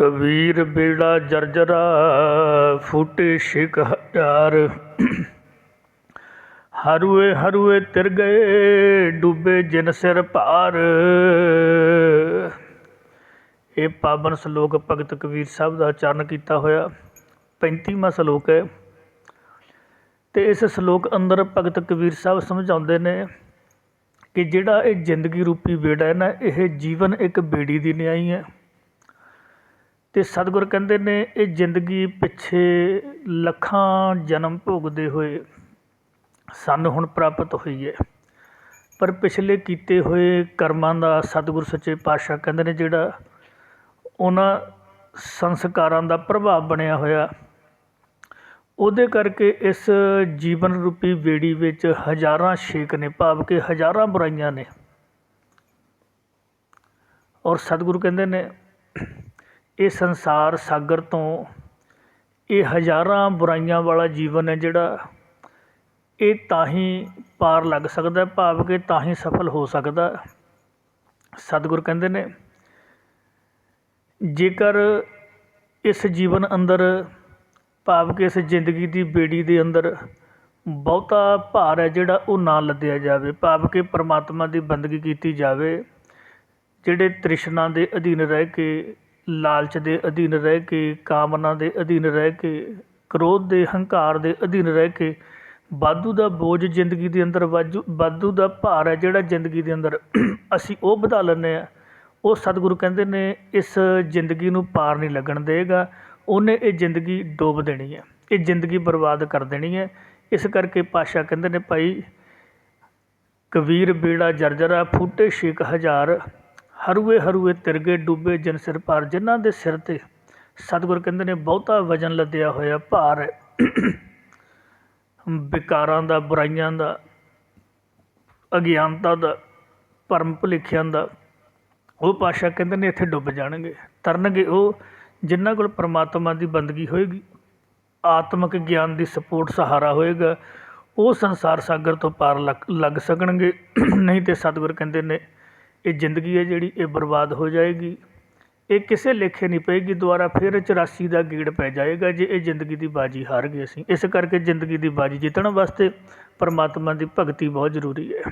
ਕਬੀਰ ਬੇੜਾ ਜਰਜਰਾ, ਫੂਟੇ ਛਿਕ ਹਜ਼ਾਰ ਹਰੂਏ ਹਰੂਏ ਤਿਰ ਗਏ, ਡੁੱਬੇ ਜਿਨ ਸਿਰ ਭਾਰ। ਇਹ ਪਾਵਨ ਸ਼ਲੋਕ ਭਗਤ ਕਬੀਰ ਸਾਹਿਬ ਦਾ ਉਚਾਰਨ ਕੀਤਾ ਹੋਇਆ 35ਵਾਂ ਸ਼ਲੋਕ ਹੈ। ਤੇ ਇਸ ਸ਼ਲੋਕ ਅੰਦਰ ਭਗਤ ਕਬੀਰ ਸਾਹਿਬ ਸਮਝਾਉਂਦੇ ਨੇ ਕਿ ਜਿਹੜਾ ਇਹ ਜ਼ਿੰਦਗੀ ਰੂਪੀ ਬੇੜਾ ਹੈ ਨਾ, ਇਹ ਜੀਵਨ ਇੱਕ ਬੇੜੀ ਦੀ ਨਿਆਈ ਹੈ। ਅਤੇ ਸਤਿਗੁਰ ਕਹਿੰਦੇ ਨੇ ਇਹ ਜ਼ਿੰਦਗੀ ਪਿੱਛੇ ਲੱਖਾਂ ਜਨਮ ਭੋਗਦੇ ਹੋਏ ਸਾਨੂੰ ਹੁਣ ਪ੍ਰਾਪਤ ਹੋਈ ਹੈ। ਪਰ ਪਿਛਲੇ ਕੀਤੇ ਹੋਏ ਕਰਮਾਂ ਦਾ ਸਤਿਗੁਰ ਸੱਚੇ ਪਾਤਸ਼ਾਹ ਕਹਿੰਦੇ ਨੇ ਜਿਹੜਾ ਉਹਨਾਂ ਸੰਸਕਾਰਾਂ ਦਾ ਪ੍ਰਭਾਵ ਬਣਿਆ ਹੋਇਆ, ਉਹਦੇ ਕਰਕੇ ਇਸ ਜੀਵਨ ਰੂਪੀ ਬੇੜੀ ਵਿੱਚ ਹਜ਼ਾਰਾਂ ਛੇਕ ਨੇ, ਭਾਵ ਕਿ ਹਜ਼ਾਰਾਂ ਬੁਰਾਈਆਂ ਨੇ। ਔਰ ਸਤਿਗੁਰੂ ਕਹਿੰਦੇ ਨੇ ਇਹ ਸੰਸਾਰ ਸਾਗਰ ਤੋਂ ਇਹ ਹਜ਼ਾਰਾਂ ਬੁਰਾਈਆਂ ਵਾਲਾ ਜੀਵਨ ਹੈ ਜਿਹੜਾ ਇਹ ਤਾਂ ਹੀ ਪਾਰ ਲੱਗ ਸਕਦਾ, ਭਾਵ ਕਿ ਤਾਂ ਹੀ ਸਫਲ ਹੋ ਸਕਦਾ। ਸਤਿਗੁਰ ਕਹਿੰਦੇ ਨੇ, ਜੇਕਰ ਇਸ ਜੀਵਨ ਅੰਦਰ, ਭਾਵ ਕਿ ਇਸ ਜ਼ਿੰਦਗੀ ਦੀ ਬੇੜੀ ਦੇ ਅੰਦਰ ਬਹੁਤਾ ਭਾਰ ਹੈ ਜਿਹੜਾ ਉਹ ਨਾ ਲੱਦਿਆ ਜਾਵੇ, ਭਾਵ ਕਿ ਪਰਮਾਤਮਾ ਦੀ ਬੰਦਗੀ ਕੀਤੀ ਜਾਵੇ, ਜਿਹੜੇ ਤ੍ਰਿਸ਼ਨਾ ਦੇ ਅਧੀਨ ਰਹਿ ਕੇ ਲਾਲਚ ਦੇ ਅਧੀਨ ਰਹਿ ਕੇ, ਕਾਮਨਾ ਦੇ ਅਧੀਨ ਰਹਿ ਕੇ, ਕ੍ਰੋਧ ਦੇ ਹੰਕਾਰ ਦੇ ਅਧੀਨ ਰਹਿ ਕੇ, ਵਾਧੂ ਦਾ ਬੋਝ ਜ਼ਿੰਦਗੀ ਦੇ ਅੰਦਰ ਵਾਜੂ, ਵਾਧੂ ਦਾ ਭਾਰ ਹੈ ਜਿਹੜਾ ਜ਼ਿੰਦਗੀ ਦੇ ਅੰਦਰ ਅਸੀਂ ਉਹ ਵਧਾ ਲੈਂਦੇ ਹਾਂ। ਉਹ ਸਤਿਗੁਰੂ ਕਹਿੰਦੇ ਨੇ, ਇਸ ਜ਼ਿੰਦਗੀ ਨੂੰ ਪਾਰ ਨਹੀਂ ਲੱਗਣ ਦੇਗਾ। ਉਹਨੇ ਇਹ ਜ਼ਿੰਦਗੀ ਡੋਬ ਦੇਣੀ ਹੈ। ਇਹ ਜ਼ਿੰਦਗੀ ਬਰਬਾਦ ਕਰ ਦੇਣੀ ਹੈ। ਇਸ ਕਰਕੇ ਪਾਸ਼ਾ ਕਹਿੰਦੇ ਨੇ, ਭਾਈ ਕਬੀਰ, ਬੇੜਾ, ਜਰਜਰਾ, ਫੂਟੇ, ਛੇਕ ਹਜ਼ਾਰ ਹਰੂਏ ਹਰੂਏ ਤਿਰਗੇ ਡੁੱਬੇ ਜਨ ਸਿਰ ਭਾਰ ਜਿਨ੍ਹਾਂ ਦੇ ਸਿਰ ਤੇ ਸਤਿਗੁਰ ਕਹਿੰਦੇ ਨੇ ਬਹੁਤਾ ਵਜਨ ਲੱਦਿਆ ਹੋਇਆ ਭਾਰ ਹੈ। ਵਿਕਾਰਾਂ ਦਾ, ਬੁਰਾਈਆਂ ਦਾ, ਅਗਿਆਨਤਾ ਦਾ ਭਰਮ ਭੁਲੇਖਿਆਂ ਦਾ, ਉਹ ਪਾਸ਼ਾ ਕਹਿੰਦੇ ਨੇ ਇੱਥੇ ਡੁੱਬ ਜਾਣਗੇ, ਤਰਨਗੇ ਉਹ ਜਿਨ੍ਹਾਂ ਕੋਲ ਪ੍ਰਮਾਤਮਾ ਦੀ ਬੰਦਗੀ ਹੋਏਗੀ, ਆਤਮਿਕ ਗਿਆਨ ਦੀ ਸਪੋਰਟ ਸਹਾਰਾ ਹੋਏਗਾ, ਉਹ ਸੰਸਾਰ ਸਾਗਰ ਤੋਂ ਪਾਰ ਲੱਗ ਲੱਗ ਸਕਣਗੇ। ਨਹੀਂ ਤੇ ਸਤਿਗੁਰ ਕਹਿੰਦੇ ਨੇ ਇਹ ਜ਼ਿੰਦਗੀ ਹੈ ਜਿਹੜੀ ਇਹ ਬਰਬਾਦ ਹੋ ਜਾਏਗੀ। ਇਹ ਕਿਸੇ ਲੇਖੇ ਨਹੀਂ ਪਏਗੀ, ਦੁਬਾਰਾ ਫਿਰ 84 ਦਾ ਗੇੜ ਪੈ ਜਾਏਗਾ ਜੇ ਇਹ ਜ਼ਿੰਦਗੀ ਦੀ ਬਾਜੀ ਹਾਰ ਗਏ ਅਸੀਂ। ਇਸ ਕਰਕੇ ਜ਼ਿੰਦਗੀ ਦੀ ਬਾਜੀ ਜਿੱਤਣ ਵਾਸਤੇ ਪਰਮਾਤਮਾ ਦੀ ਭਗਤੀ ਬਹੁਤ ਜ਼ਰੂਰੀ ਹੈ।